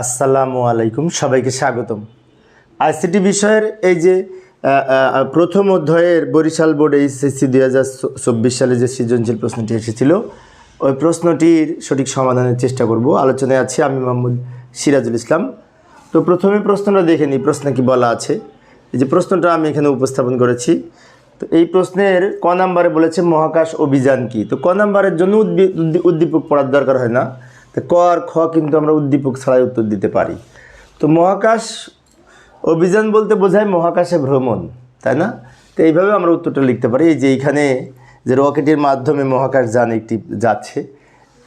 আসসালামু আলাইকুম, সবাইকে স্বাগতম। আইসিটি বিষয়ের এই যে প্রথম অধ্যায়ের বরিশাল বোর্ড এইচএসসি দুই হাজার চব্বিশ সালে যে সৃজনশীল প্রশ্নটি এসেছিল, ওই প্রশ্নটির সঠিক সমাধানের চেষ্টা করব। আলোচনায় আছি আমি মোহাম্মদ সিরাজুল ইসলাম। তো প্রথমে প্রশ্নটা দেখে নিই, প্রশ্নে কি বলা আছে? এই যে প্রশ্নটা আমি এখানে উপস্থাপন করেছি। তো এই প্রশ্নের ক নাম্বারে বলেছে, মহাকাশ অভিযান কি? তো ক নাম্বারের জন্য উদ্দি- উদ্দি- উদ্দীপক পড়ার দরকার হয় না। ক আর খ কিন্তু আমরা উদ্দীপক ছাড়াই উত্তর দিতে পারি। তো মহাকাশ অভিযান বলতে বোঝায় মহাকাশে ভ্রমণ, তাই না? তো এইভাবে আমরা উত্তরটা লিখতে পারি। যে এইখানে যে রকেটের মাধ্যমে মহাকাশ যান একটি, যাচ্ছে,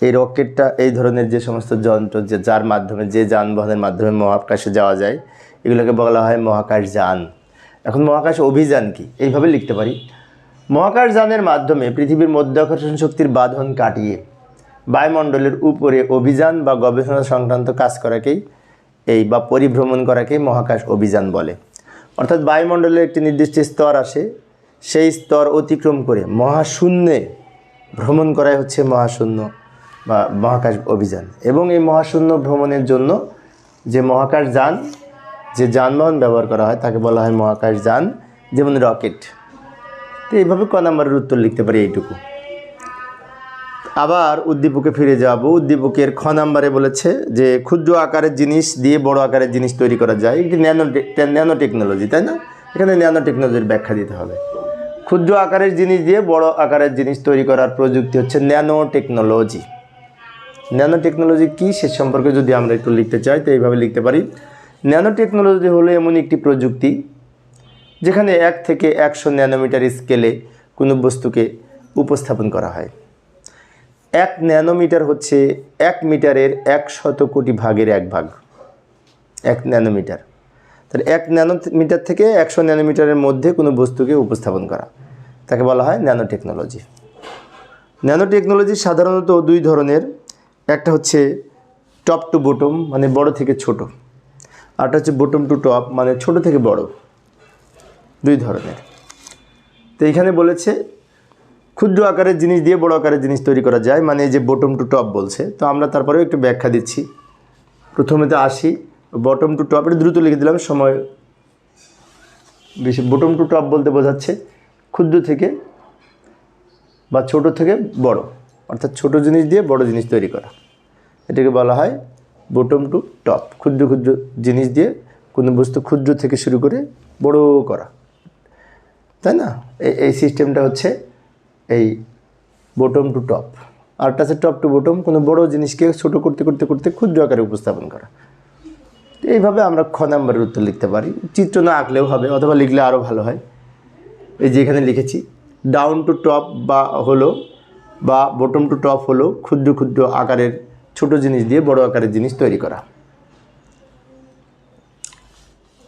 এই রকেটটা, এই ধরনের যে সমস্ত যন্ত্র যে যার মাধ্যমে, যে যানবাহনের মাধ্যমে মহাকাশে যাওয়া যায়, এগুলোকে বলা হয় মহাকাশ যান। এখন মহাকাশ অভিযান কি? এইভাবে লিখতে পারি। মহাকাশ যানের মাধ্যমে পৃথিবীর মধ্যাকর্ষণ শক্তির বাঁধন কাটিয়ে বায়ুমণ্ডলের উপরে অভিযান বা গবেষণা সংক্রান্ত কাজ করাকেই এই বা পরিভ্রমণ করাকেই মহাকাশ অভিযান বলে। অর্থাৎ বায়ুমণ্ডলের একটি নির্দিষ্ট স্তর আসে, সেই স্তর অতিক্রম করে মহাশূন্যে ভ্রমণ করাই হচ্ছে মহাশূন্য বা মহাকাশ অভিযান। এবং এই মহাশূন্য ভ্রমণের জন্য যে মহাকাশ যান, যে যানবাহন ব্যবহার করা হয়, তাকে বলা হয় মহাকাশ যান, যেমন রকেট। তো এইভাবে ক নাম্বারের উত্তর লিখতে পারি এইটুকু। আবার উদ্দীপকে ফিরে যাব। উদ্দীপকের খ নাম্বারে বলেছে যে, ক্ষুদ্র আকারের জিনিস দিয়ে বড় আকারের জিনিস তৈরি করা যায়। এটি ন্যানো ন্যানো টেকনোলজি, তাই না? এখানে ন্যানো টেকনোলজির ব্যাখ্যা দিতে হবে। ক্ষুদ্র আকারের জিনিস দিয়ে বড় আকারের জিনিস তৈরি করার প্রযুক্তি হচ্ছে ন্যানো টেকনোলজি। ন্যানো টেকনোলজি কী সে সম্পর্কে যদি আমরা একটু লিখতে চাই, তো এইভাবে লিখতে পারি। ন্যানো টেকনোলজি হলো এমন একটি প্রযুক্তি যেখানে এক থেকে একশো ন্যানোমিটার স্কেলে কোনো বস্তুকে উপস্থাপন করা হয়। এক ন্যানোমিটার হচ্ছে এক মিটারের এক শত কোটি ভাগের এক ভাগ। এক ন্যানোমিটার। তাহলে এক ন্যানোমিটার থেকে একশো ন্যানোমিটারের মধ্যে কোনো বস্তুকে উপস্থাপন করা। তাকে বলা হয় ন্যানো টেকনোলজি ন্যানো টেকনোলজি সাধারণত দুই ধরনের। একটা হচ্ছে টপ টু বটম মানে বড় থেকে ছোট। আরটা হচ্ছে বটম টু টপ মানে ছোট থেকে বড়। দুই ধরনের। তো এইখানে বলেছে ক্ষুদ্র আকারের জিনিস দিয়ে বড় আকারের জিনিস তৈরি করা যায় মানে এই যে বটম টু টপ বলছে। তো আমরা তারপরেও একটু ব্যাখ্যা দিচ্ছি। প্রথমে তো আসি বটম টু টপ দ্রুত লিখে দিলাম, সময় বেশি বটম টু টপ বলতে বোঝাচ্ছে ক্ষুদ্র থেকে বা ছোট থেকে বড়। অর্থাৎ ছোট জিনিস দিয়ে বড় জিনিস তৈরি করা। এটাকে বলা হয় বটম টু টপ ক্ষুদ্র ক্ষুদ্র জিনিস দিয়ে কোনো বস্তু ক্ষুদ্র থেকে শুরু করে বড় করা। তাই না? এই সিস্টেমটা হচ্ছে এই বটম টু টপ আরটা আছে টপ টু বটম কোনো বড় জিনিসকে ছোট করতে করতে করতে ক্ষুদ্র আকারে উপস্থাপন করা। এইভাবে আমরা খ নাম্বারের উত্তর লিখতে পারি। চিত্র না আঁকলেও হবে, অথবা লিখলে আরও ভালো হয়। এই যে এখানে লিখেছি ডাউন টু টপ বা হলো, বা বটম টু টপ হলো ক্ষুদ্র ক্ষুদ্র আকারের ছোট জিনিস দিয়ে বড় আকারের জিনিস তৈরি করা।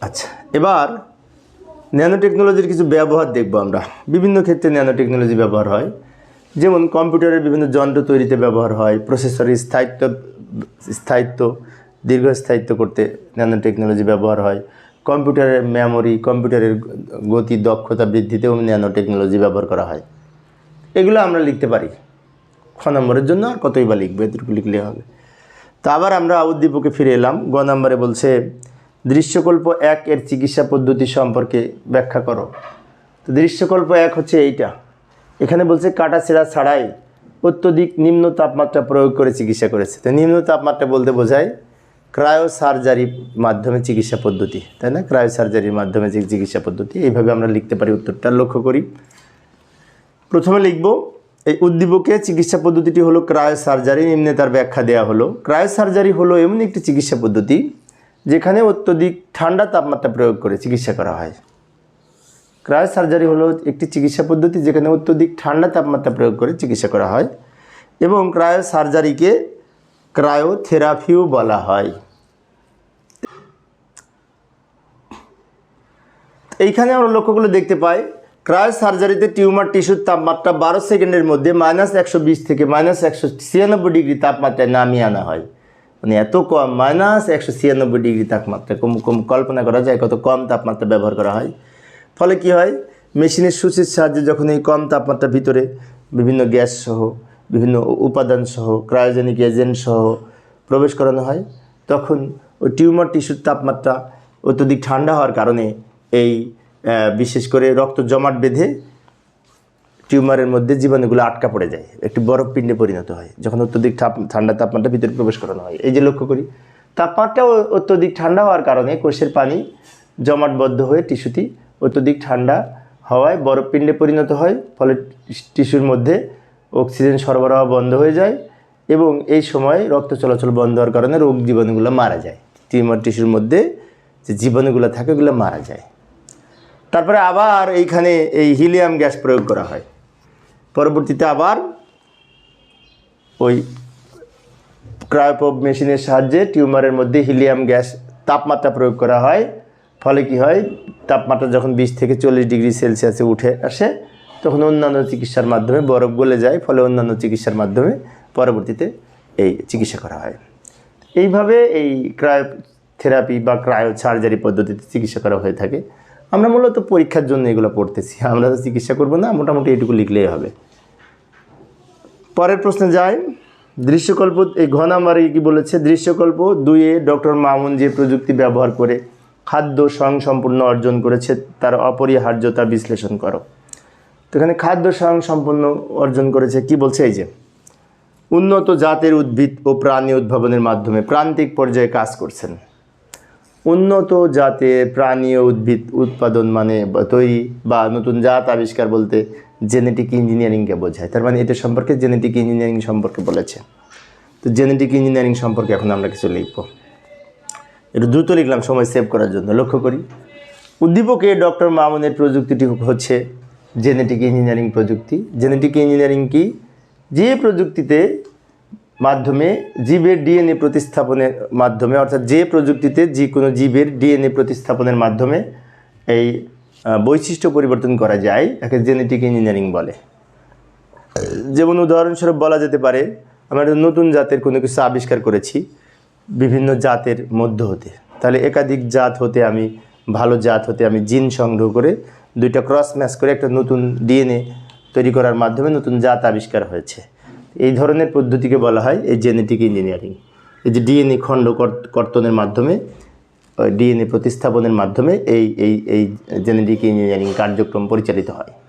আচ্ছা এবার ন্যানো টেকনোলজির কিছু ব্যবহার দেখব আমরা। বিভিন্ন ক্ষেত্রে ন্যানো টেকনোলজি ব্যবহার হয়। যেমন কম্পিউটারের বিভিন্ন যন্ত্র তৈরিতে ব্যবহার হয়, প্রসেসরের স্থায়িত্ব স্থায়িত্ব দীর্ঘস্থায়িত্ব করতে ন্যানো টেকনোলজি ব্যবহার হয়। কম্পিউটারের মেমোরি, কম্পিউটারের গতি, দক্ষতা বৃদ্ধিতেও ন্যানো টেকনোলজি ব্যবহার করা হয়। এগুলো আমরা লিখতে পারি। খ নম্বরের জন্য আর কতই বা লিখব, এতটুকু লিখলে হবে। তো আবার আমরা উদ্দীপকে ফিরে এলাম। গ নম্বরে বলছে দৃশ্যকল্প এক এর চিকিৎসা পদ্ধতি সম্পর্কে ব্যাখ্যা করো। তো দৃশ্যকল্প এক হচ্ছে এইটা। এখানে বলছে কাটা ছেঁড়া ছাড়াই অত্যধিক নিম্ন তাপমাত্রা প্রয়োগ করে চিকিৎসা করেছে। তো নিম্ন তাপমাত্রা বলতে বোঝায় ক্রায়ো সার্জারির মাধ্যমে চিকিৎসা পদ্ধতি, তাই না? ক্রায়ো সার্জারির মাধ্যমে যে চিকিৎসা পদ্ধতি, এইভাবে আমরা লিখতে পারি উত্তরটা। লক্ষ্য করি। প্রথমে লিখব, এই উদ্দীপকে চিকিৎসা পদ্ধতিটি হলো ক্রায়ো সার্জারি নিম্নে তার ব্যাখ্যা দেওয়া হলো। ক্রায়ো সার্জারি হলো এমন একটি চিকিৎসা পদ্ধতি যেখানে অত্যধিক ঠান্ডা তাপমাত্রা প্রয়োগ করে চিকিৎসা করা হয়। ক্রায়ো সার্জারি হলো একটি চিকিৎসা পদ্ধতি যেখানে অত্যধিক ঠান্ডা তাপমাত্রা প্রয়োগ করে চিকিৎসা করা হয় এবং ক্রায়ো সার্জারিকে ক্রায়োথেরাপিও বলা হয়। এইখানে আমরা লক্ষ্য করলে দেখতে পাই। ক্রায়ো সার্জারিতে টিউমার টিস্যুর তাপমাত্রা বারো সেকেন্ডের মধ্যে মাইনাস একশো বিশ থেকে মাইনাস একশো ছিয়ানব্বই ডিগ্রি তাপমাত্রায় নামিয়ে আনা হয়। মানে এত কম মাইনাস একশো ছিয়ানব্বই ডিগ্রি তাপমাত্রা কম কম কল্পনা করা যায় কত কম তাপমাত্রা ব্যবহার করা হয়। ফলে কি হয়? মেশিনের সুচির সাহায্যে যখন এই কম তাপমাত্রার ভিতরে বিভিন্ন গ্যাস সহ, বিভিন্ন উপাদান সহ ক্রায়োজেনিক এজেন্ট সহ প্রবেশ করানো হয়, তখন ওই টিউমার টিস্যুর তাপমাত্রা অত্যধিক ঠান্ডা হওয়ার কারণে এই বিশেষ করে রক্ত জমাট বেঁধে টিউমারের মধ্যে জীবাণুগুলো আটকা পড়ে যায়, একটি বরফ পিণ্ডে পরিণত হয়, যখন অত্যধিক ঠান্ডা তাপমাত্রা ভিতরে প্রবেশ করানো হয়। এই যে লক্ষ্য করি তাপমাত্রা অত্যধিক ঠান্ডা হওয়ার কারণে কোষের পানি জমাটবদ্ধ হয়ে টিস্যুটি অত্যধিক ঠান্ডা হওয়ায় বরফ পিণ্ডে পরিণত হয়, ফলে টিস্যুর মধ্যে অক্সিজেন সরবরাহ বন্ধ হয়ে যায় এবং এই সময় রক্ত চলাচল বন্ধ হওয়ার কারণে রোগ জীবাণুগুলো মারা যায়। টিউমার টিস্যুর মধ্যে যে জীবাণুগুলো থাকে ওগুলো মারা যায়। তারপরে আবার এইখানে এই হিলিয়াম গ্যাস প্রয়োগ করা হয়। পরবর্তীতে আবার ওই ক্রায়োপব মেশিনের সাহায্যে টিউমারের মধ্যে হিলিয়াম গ্যাস তাপমাত্রা প্রয়োগ করা হয়। ফলে কি হয়? তাপমাত্রা যখন বিশ থেকে চল্লিশ ডিগ্রি সেলসিয়াসে উঠে আসে, তখন অন্যান্য চিকিৎসার মাধ্যমে বরফ গলে যায়, ফলে অন্যান্য চিকিৎসার মাধ্যমে পরবর্তীতে এই চিকিৎসা করা হয়। এইভাবে এই ক্রায়ো থেরাপি বা ক্রায়ো সার্জারি পদ্ধতিতে চিকিৎসা করা হয়ে থাকে। আমরা মূলত পরীক্ষার জন্য এগুলো পড়তেছি। আমরা তো চিকিৎসা করব না, মোটামুটি এটুকু লিখলেই হবে। পরের প্রশ্নে যাই। দৃশ্যকল্প, এই ঘ নাম্বারে কি বলেছে? দৃশ্যকল্প দুইয়ে ডক্টর মামুন যে প্রযুক্তি ব্যবহার করে খাদ্য স্বয়ংসম্পূর্ণ অর্জন করেছে, তার অপরিহার্যতা বিশ্লেষণ করো। তো এখানে খাদ্য স্বয়ংসম্পূর্ণ অর্জন করেছে, কি বলছে? এই যে, উন্নত জাতের উদ্ভিদ ও প্রাণী উদ্ভাবনের মাধ্যমে প্রান্তিক পর্যায়ে কাজ করছেন। উন্নত জাতের প্রাণী ও উদ্ভিদ, উৎপাদন মানে তৈরি বা নতুন জাত আবিষ্কার বলতে জেনেটিক ইঞ্জিনিয়ারিংকে বোঝায়। তার মানে এটা সম্পর্কে জেনেটিক ইঞ্জিনিয়ারিং সম্পর্কে বলেছে। তো জেনেটিক ইঞ্জিনিয়ারিং সম্পর্কে এখন আমরা কিছু লিখব। একটু দ্রুত লিখলাম, সময় সেভ করার জন্য। লক্ষ্য করি, উদ্দীপকে ডক্টর মামুনের প্রযুক্তিটি হচ্ছে জেনেটিক ইঞ্জিনিয়ারিং প্রযুক্তি। জেনেটিক ইঞ্জিনিয়ারিং কি? যে প্রযুক্তিতে মাধ্যমে জীবের ডিএনএ প্রতিস্থাপনের মাধ্যমে, অর্থাৎ যে প্রযুক্তিতে যে কোনো জীবের ডিএনএ প্রতিস্থাপনের মাধ্যমে এই বৈশিষ্ট্য পরিবর্তন করা যায় তাকে জেনেটিক ইঞ্জিনিয়ারিং বলে। যেমন উদাহরণস্বরূপ বলা যেতে পারে, আমরা একটা নতুন জাতের কোনো কিছু আবিষ্কার করেছি, বিভিন্ন জাতের মধ্য হতে। তাহলে একাধিক জাত হতে আমি, ভালো জাত হতে আমি জিন সংগ্রহ করে দুইটা ক্রস ম্যাচ করে একটা নতুন ডিএনএ তৈরি করার মাধ্যমে নতুন জাত আবিষ্কার হয়েছে। এই ধরনের পদ্ধতিকে বলা হয় এই জেনেটিক ইঞ্জিনিয়ারিং এই যে ডিএনএ খণ্ড কর- কর্তনের মাধ্যমে ডিএনএ প্রতিস্থাপনের মাধ্যমে এই এই এই জেনেটিক ইঞ্জিনিয়ারিং কার্যক্রম পরিচালিত হয়।